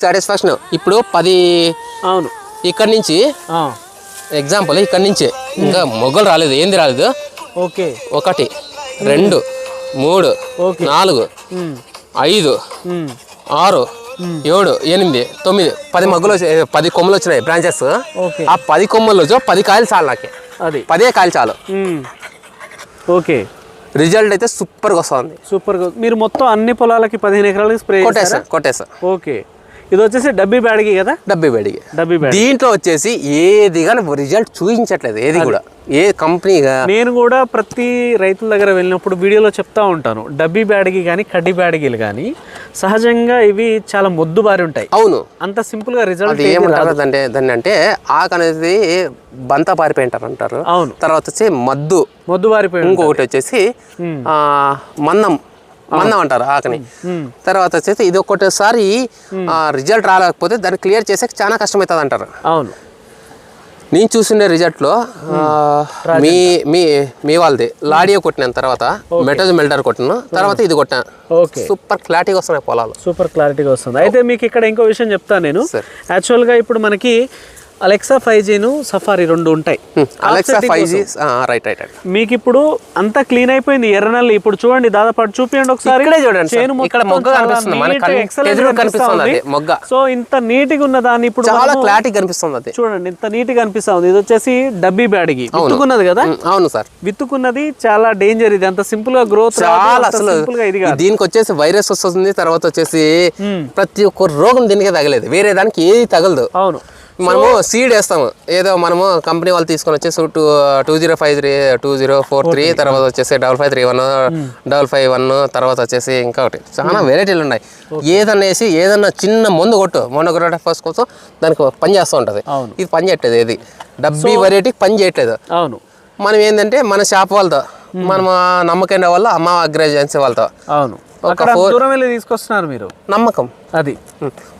Satisfaction. ఇప్పుడు పది అవును. ఇక్కడి నుంచి ఎగ్జాంపుల్ ఇక్కడి నుంచి ఇంకా మొగ్గలు రాలేదు. ఏంది రాలేదు? ఓకే. ఒకటి రెండు మూడు ఓకే. నాలుగు ఉమ్, ఐదు ఉమ్, ఆరు ఏడు ఎనిమిది తొమ్మిది పది మగ్గులు వచ్చి- పది కొమ్మలు వచ్చినాయి బ్రాంచెస్ ఓకే. ఆ పది కొమ్మలు వచ్చి పది కాయలు చాలు నాకు. అది. పదే కాయలు చాలు. ఉమ్, ఓకే. రిజల్ట్ అయితే సూపర్గా వస్తుంది. సూపర్గా మీరు మొత్తం అన్ని పొలాలకి పదిహేను ఎకరాలకి స్ప్రే కొట్టేసా కొట్టేసా ఓకే. ఇది వచ్చేసి డబ్బీ బ్యాడ్కి కదా? డబ్బి బడికి డబ్బీ బ్యాడ్. దీంట్లో వచ్చేసి ఏది కానీ రిజల్ట్ చూపించట్లేదు ఏది కూడా. ఏ కంపెనీగా నేను కూడా ప్రతి రైతుల దగ్గర వెళ్ళినప్పుడు వీడియోలో చెప్తా ఉంటాను. డబ్బీ బ్యాడ్కి కానీ కడ్డీ బ్యాడ్గీలు కానీ సహజంగా ఇవి చాలా మొద్దు బారి ఉంటాయి. అవును. అంత సింపుల్గా రిజల్ట్ ఏమంటారు అంటే దాన్ని అంటే ఆకు అనేది బంత పారిపోయింటారు అంటారు. అవును. తర్వాత వచ్చి మద్దు. మొద్దు బారిపోయి ఇంకొకటి వచ్చేసి ఆ, మందం మందం అంటారు ఆకని. తర్వాత వచ్చేసి ఇది ఒకటిసారి రిజల్ట్ రాలేకపోతే దాన్ని క్లియర్ చేసే చాలా కష్టమవుతుంది అంటారు అవును. నేను చూసిండే రిజల్ట్లో మీ మీ మీ వాళ్ళది. లాడియో కొట్టిన తర్వాత మెటోజ్ మెల్టర్ కొట్టిన తర్వాత ఇది కొట్టిన. ఓకే. సూపర్ క్లారిటీగా వస్తున్నాయి పొలాలు. సూపర్ క్లారిటీగా వస్తుంది. అయితే మీకు ఇక్కడ ఇంకో విషయం చెప్తాను నేను. యాక్చువల్గా ఇప్పుడు మనకి అలెక్సా ఫైవ్ జీను సఫారీ రెండు ఉంటాయి. Alexa five G right right right మీకు ఇప్పుడు అంతా క్లీన్ అయిపోయింది. ఎర్రనల్లి ఇప్పుడు చూడండి దాదాపు చూపించండి ఒకసారి. ఇక్కడే చూడండి ఇక్కడ మొగ్గ కనిపిస్తుంది. కనిపిస్తుంది మొగ్గ. సో ఇంత నీట్గా ఉన్న దాన్ని ఇప్పుడు చాలా క్లారిటీ కనిపిస్తుంది అది. చూడండి ఇంత నీట్గా అనిపిస్తా ఉంది. ఇది వచ్చేసి డబ్బీ బ్యాడ్కి. విత్తుకున్నది కదా? అవును సార్. విత్తుకున్నది చాలా డేంజర్ ఇది. అంత సింపుల్గా గ్రోత్ చాలా అసలు సింపుల్గా ఇది దీనికి వచ్చేసి వైరస్ వస్తుంది తర్వాత వచ్చేసి ప్రతి ఒక్క రోగం దీనికి తగలేదు. వేరే దానికి ఏది తగలదు. అవును. మనము సీడ్ వేస్తాము. ఏదో మనము కంపెనీ వాళ్ళు తీసుకొని వచ్చేసి two two zero five three two zero four three తర్వాత వచ్చేసి double five three one double five one తర్వాత వచ్చేసి ఇంకా ఒకటి. చాలా వెరైటీలు ఉన్నాయి. ఏదన్నా వేసి ఏదన్నా చిన్న మందు కొట్టు. మోనోగ్రాఫస్ కోసం దానికి పని చేస్తూ ఉంటుంది. ఇది పని చేయట్లేదు ఏది. డబ్బీ వెరైటీకి పని చేయట్లేదు. అవును. మనం ఏంటంటే మన షాప్ వాళ్ళతో మనం ఆ నమ్మకం వాళ్ళ అమ్మ అగ్ర ఏజెన్సీ వాళ్ళతో. అవును. అక్కడ దూరం వెళ్ళి తీసుకొస్తున్నారు మీరు? నమ్మకం. అది.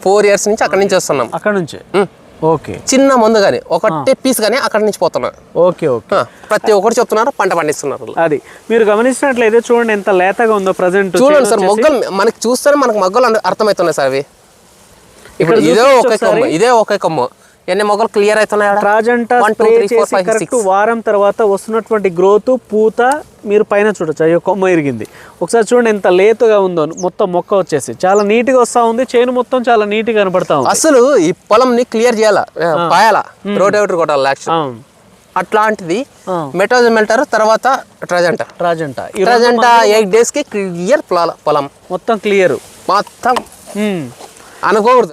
ఫోర్ ఇయర్స్ నుంచి అక్కడి నుంచి వస్తున్నాం. అక్కడ నుంచే. ఓకే. చిన్న మందు కానీ ఒకటే పీస్ కానీ అక్కడి నుంచి పోతున్నాం ఓకే ఓకే. ప్రతి ఒక్కరు చెప్తున్నారు పంట పండిస్తున్నారు. అది. మీరు గమనించినట్లయితే చూడండి ఎంత లేతగా ఉందో ప్రజెంట్ చూడండి సార్ మొగ్గలు మనకి చూస్తేనే మనకు మొగ్గలు అర్థమవుతున్నాయి సార్ అవి. ఇప్పుడు ఇదే ఒకే కొమ్మ ఇదే ఒకే కొమ్మ. ఎన్ని మొగ్గలు క్లియర్ అవుతున్నాయి కరెక్ట్. వారం తర్వాత వస్తున్నటువంటి గ్రోత్ పూత మీరు పైన చూడొచ్చు. అయ్యో కొమ్మ ఇరిగింది. ఒకసారి చూడండి ఎంత లేతుగా ఉందో. మొత్తం మొక్క వచ్చేసి. చాలా నీట్గా వస్తా ఉంది. చేను మొత్తం చాలా నీట్గా కనపడతా ఉంది. అసలు ఈ పొలం ని క్లియర్ చేయాలా పాయాలా? రోటేటర్ కొట్టాలి యాక్షన్ అవును. అట్లాంటిది. మెటోజ్ మెల్టర్ తర్వాత ట్రజంట. రెండు ట్రజంట ఎయిట్ డేస్కి క్లియర్ పొలం. మొత్తం క్లియర్ మొత్తం. అనుకోకూడదు.